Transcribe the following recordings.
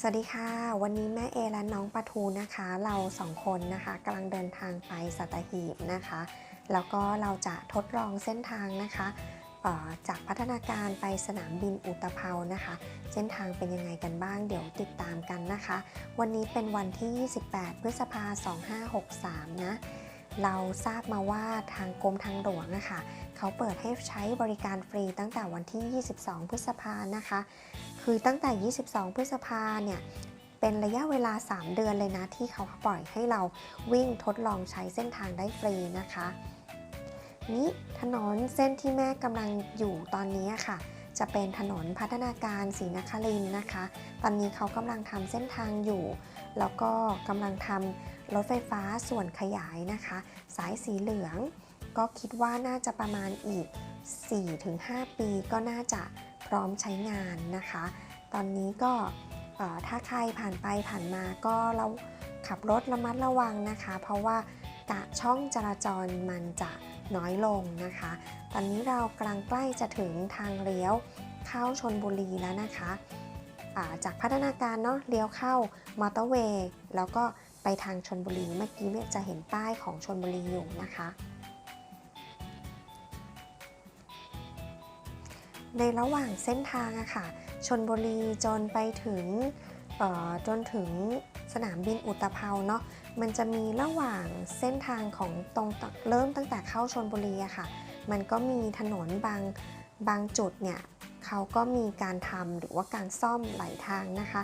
สวัสดีค่ะ วันนี้แม่เอและน้องปะทูนะคะ เราสองคนนะคะกำลังเดินทางไปสัตหีบนะคะ แล้วก็เราจะทดลองเส้นทางนะคะจากพัฒนาการไปสนามบินอุตภเปานะคะ เส้นทางเป็นยังไงกันบ้างเดี๋ยวติดตามกันนะคะ วันนี้เป็นวันที่ 28 พฤษภา2563 นะ เราทราบมาว่าทางกรมทางหลวงนะคะเขาเปิดให้ใช้บริการฟรีตั้งแต่วันที่ 22 พฤษภานะคะ คือตั้งแต่ 22 พฤษภาเนี่ยเป็นระยะเวลา 3 เดือนเลยนะ ที่เขาปล่อยให้เราวิ่งทดลองใช้เส้นทางได้ฟรีนะคะ นี้ถนนเส้นที่แม่กำลังอยู่ตอนนี้ค่ะ จะเป็นถนนพัฒนาการศรีนครินนะคะ ตอนนี้เขากำลังทำเส้นทางอยู่ แล้วก็กำลังทำรถไฟฟ้าส่วนขยายนะคะ สายสีเหลือง ก็คิดว่าน่าจะประมาณอีก 4-5 ปีก็น่าจะพร้อมใช้งานนะคะ ตอนนี้ก็ถ้าใครผ่านไปผ่านมาก็เราขับรถระมัดระวังนะคะ เพราะว่ากะช่องจราจรมันจะน้อยลงนะคะ อนนี้เรากำลังใกล้จะถึงทางเลี้ยวเข้าชนบุรีแล้วนะคะาจากพัฒนาการเนาะเลี้ยวเข้ามอเตอร์เวย์แล้วก็ไปทางชนบุรีเมื่อกี้เนี่ยจะเห็นป้ายของชนบุรีอยู่นะคะ ในระหว่างเส้นทางอะค่ะชนบุรีจนไปถึงจนถึงสนามบินอุตภเปาเนาะมันจะมีระหว่างเส้นทางของตรงเริ่มตั้งแต่เข้าชนบุรีอะค่ะ มันก็มีถนนบางบางจุดเนี่ยเขาก็มีการทำหรือว่าการซ่อมหลายทางนะคะ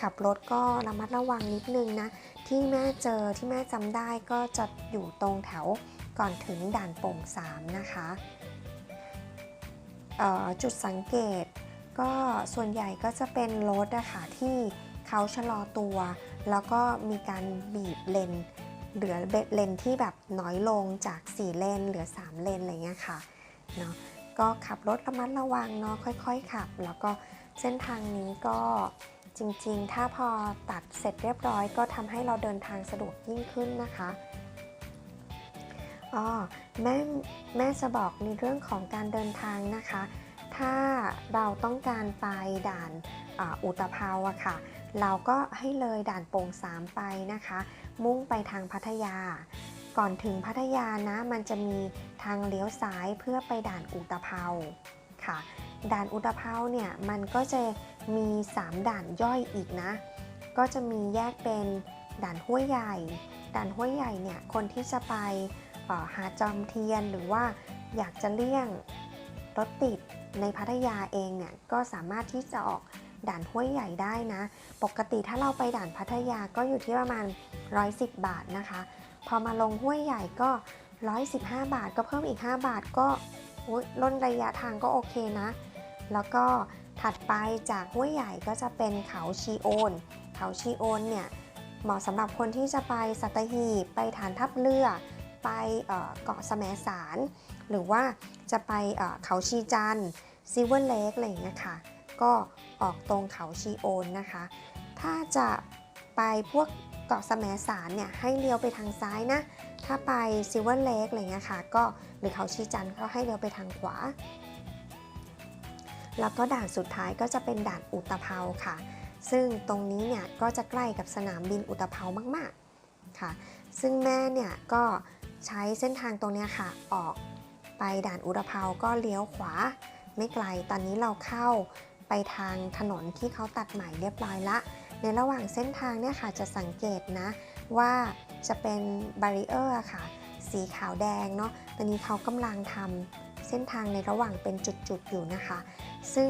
ขับรถก็ระมัดระวังนิดนึงนะ ที่แม่เจอที่แม่จำได้ก็จะอยู่ตรงแถวก่อนถึงด่านโป่งสามนะคะจุดสังเกตก็ส่วนใหญ่ก็จะเป็นรถอะคะที่เขาชะลอตัว แล้วก็มีการบีบเลน เหลือเลนที่แบบน้อยลงจาก 4 เลนเหลือ 3 เลนอะไรเงี้ยค่ะเนาะก็ขับรถระมัดระวังเนาะค่อยๆขับ แล้วก็เส้นทางนี้ก็จริงๆ ถ้าพอตัดเสร็จเรียบร้อยก็ทำให้เราเดินทางสะดวกยิ่งขึ้นนะคะอ๋อแม่แม่จะบอกในเรื่องของการเดินทางนะคะ ถ้าเราต้องการไปด่านออุตภาอะค่ะ เราก็ให้เลยด่านโป่งสามไปนะคะ มุ่งไปทางพัทยา ก่อนถึงพัทยานะมันจะมีทางเลี้ยวซ้ายเพื่อไปด่านอุตภเปาค่ะ ด่านอุตภเปาเนี่ยมันก็จะมี 3 ด่านย่อยอีกนะ ก็จะมีแยกเป็นด่านห้วยใหญ่ ด่านห้วยใหญ่เนี่ยคนที่จะไปออหาจอมเทียนหรือว่าอยากจะเลี่ยงรถติดในพัทยาเองเนี่ยก็สามารถที่จะออก ด่านห้วยใหญ่ได้นะ ปกติถ้าเราไปด่านพัทยาก็อยู่ที่ประมาณ 110 บาทนะคะ พอมาลงห้วยใหญ่ก็ 115 บาทก็เพิ่มอีก 5 บาทก็อุ๊ยลดระยะทางก็โอเคนะ แล้วก็ถัดไปจากห้วยใหญ่ก็จะเป็นเขาชีโอน เขาชีโอนเนี่ยเหมาะสำหรับคนที่จะไปสัตหีบไปฐานทัพเรือ ไปเกาะแสมสาร หรือว่าจะไปเขาชีจันซิเวอร์เลกอะไรอย่างเงี้ยค่ะ ก็ออกตรงเขาชีโอนนะคะ ถ้าจะไปพวกเกาะแสมสารเนี่ยให้เลี้ยวไปทางซ้ายนะ ถ้าไปซิเวอร์เลกอะไรเงี้ยค่ะ ก็หรือเขาชีจันก็ให้เลี้ยวไปทางขวา แล้วก็ด่านสุดท้ายก็จะเป็นด่านอุตภเปาค่ะ ซึ่งตรงนี้เนี่ยก็จะใกล้กับสนามบินอุตภเปามากๆค่ะ ซึ่งแม่เนี่ยก็ใช้เส้นทางตรงเนี้ยค่ะออกไปด่านอุตภเปาก็เลี้ยวขวาไม่ไกล ตอนนี้เราเข้า ไปทางถนนที่เขาตัดใหม่เรียบร้อยละ ในระหว่างเส้นทางเนี่ยค่ะจะสังเกตนะว่าจะเป็นบารีเออร์ค่ะ สีขาวแดงเนาะตอนนี้เขากำลังทำเส้นทางในระหว่างเป็นจุดๆอยู่นะคะ ซึ่ง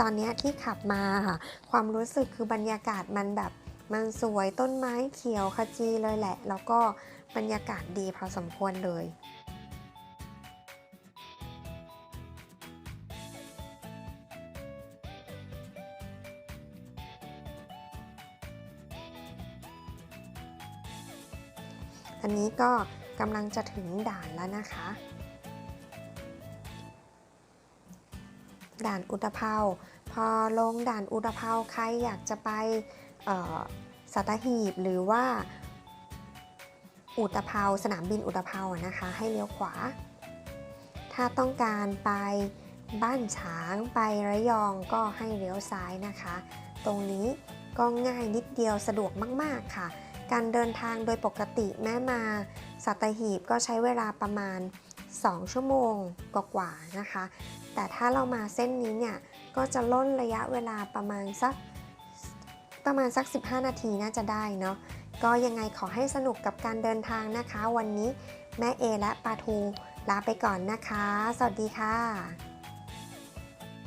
ตอนนี้ที่ขับมาค่ะความรู้สึกคือบรรยากาศมันแบบมันสวยต้นไม้เขียวขจีเลยแหละ แล้วก็บรรยากาศดีพอสมควรเลย อันนี้ก็กำลังจะถึงด่านแล้วนะคะ ด่านอุตภเปาพอลงด่านอุตภเปาใครอยากจะไปสัตหีบหรือว่าอุตภเปาสนามบินอุตภเปานะคะ ให้เลี้ยวขวา ถ้าต้องการไปบ้านฉางไประยองก็ให้เลี้ยวซ้ายนะคะ ตรงนี้ก็ง่ายนิดเดียวสะดวกมาก ๆ ค่ะ การเดินทางโดยปกติแม่มาสัตหีบก็ใช้เวลาประมาณ 2 ชั่วโมงกว่าๆนะคะ แต่ถ้าเรามาเส้นนี้เนี่ย ก็จะล่นระยะเวลาประมาณสักประมาณสัก 15 นาทีน่าจะได้เนาะก็ยังไงขอให้สนุกกับการเดินทางนะคะ วันนี้แม่เอและปาทูลาไปก่อนนะคะ สวัสดีค่ะ